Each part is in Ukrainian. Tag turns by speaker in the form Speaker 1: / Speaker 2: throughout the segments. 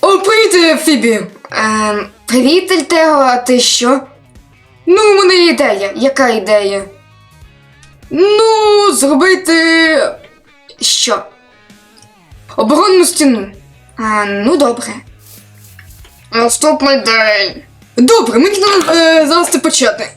Speaker 1: О, привіт, Фібі!
Speaker 2: Ем, привіт, Альтео, а ти що?
Speaker 1: Ну, у мене є ідея.
Speaker 2: Яка ідея?
Speaker 1: Ну, зробити
Speaker 2: Що?
Speaker 1: оборонну стіну.
Speaker 2: А, ну добре. Наступний день.
Speaker 1: Добре, треба е, зараз це почати.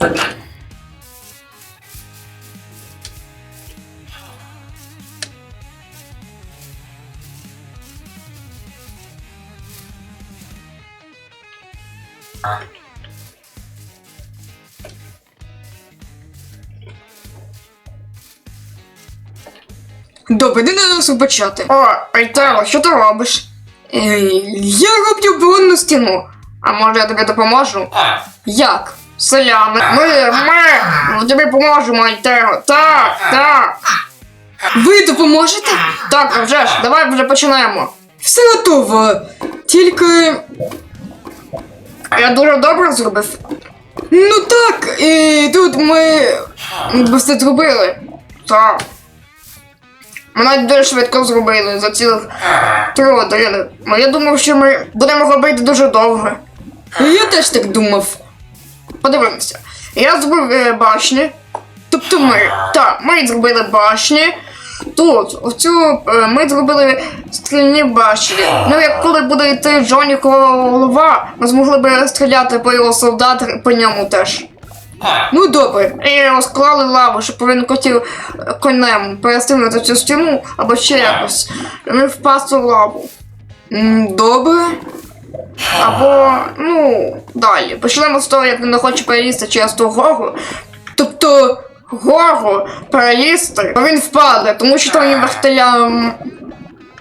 Speaker 1: Добре, де нас почати?
Speaker 2: О, Альтео, що ти робиш?
Speaker 1: Е, я роблю оборонну стіну.
Speaker 2: А може я тобі допоможу?
Speaker 1: Як?
Speaker 2: Селяни. Ми, ми тобі поможемо, Альтео. Так, так.
Speaker 1: Ви допоможете?
Speaker 2: Так, вже ж, давай вже починаємо.
Speaker 1: Все готово. Тільки.
Speaker 2: Я дуже добре зробив.
Speaker 1: Ну так, і тут ми все зробили.
Speaker 2: Так. Ми навіть дуже швидко зробили за цілих три години. Ну, Я думав, що ми будемо робити дуже довго.
Speaker 1: Я теж так думав.
Speaker 2: Подивимося. Я зробив е, башні. Тобто ми. Так, ми зробили башні. Тут, оцю е, ми зробили стрільні башні. Ну, як коли буде йти Джонікова голова, ми змогли би стріляти по його солдат по ньому теж.
Speaker 1: Ну добре.
Speaker 2: І розклали лаву, щоб він хотів е, конем перестрілити цю стіну або ще якось. Ми впасти в лаву.
Speaker 1: Добре.
Speaker 2: Або, ну, далі. Почнемо з того, як він не хоче перелізти через ту гору.
Speaker 1: Тобто.
Speaker 2: Гору перелізти, то він впаде, тому що там є вертиля...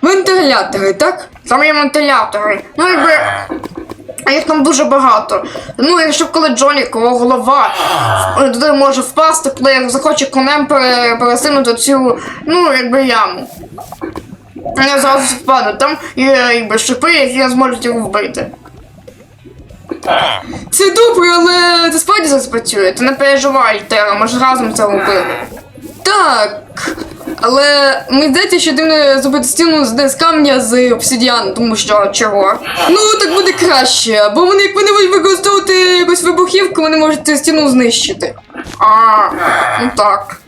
Speaker 1: Вентилятори, так?
Speaker 2: Там є вентилятори. Ну, якби. А їх там дуже багато. Ну, якщо коли Джоні, кого голова е, туди може впасти, коли як захоче конем пере, пересунути цю, ну, якби яму. Він зразу впаде. Там є якби шипи, які зможуть його вбити.
Speaker 1: Це добре, але.
Speaker 2: Це справді це спрацює, ти не переживай, Тера, ми ж разом це робили.
Speaker 1: Так. Але мені здається, що дивно зробити стіну з камня з обсидіану, тому що.
Speaker 2: Чого?
Speaker 1: Ну, так буде краще, бо вони, як вони будуть використовувати якусь вибухівку, вони можуть цю стіну знищити.
Speaker 2: А, ну так.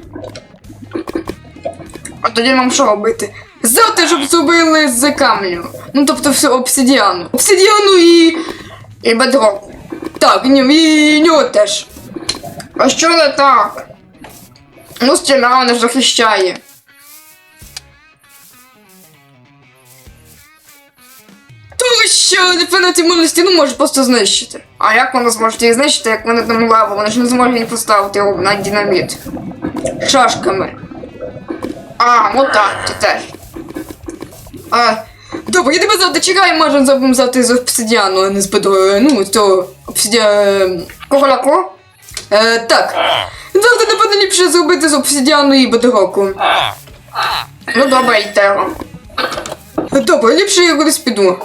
Speaker 2: А тоді нам що? Робити.
Speaker 1: Завтра, щоб зробили з камню. Ну, тобто все обсидіану. Обсидіану і.
Speaker 2: І бедро.
Speaker 1: Так, ні, і нього теж.
Speaker 2: А що не так? Ну, стіна вона ж захищає.
Speaker 1: Що, напевно, цю мовну стіну може просто знищити.
Speaker 2: А як вони зможуть її знищити, як вони там лаву? Вони ж не зможуть її поставити його на динаміт.
Speaker 1: Шашками.
Speaker 2: А, ну так, це теж.
Speaker 1: А, добре, я тебе завтра чекаю, може зробимо завтра з обсидіану, а не з бедрою. Ну, з того обсидіану.
Speaker 2: Кругляку?
Speaker 1: Е, так. Завтра, напевно, ліпше зробити з обсидіану і бедроку.
Speaker 2: Ну добре, Альтеро.
Speaker 1: Добре, ліпше я кудись піду.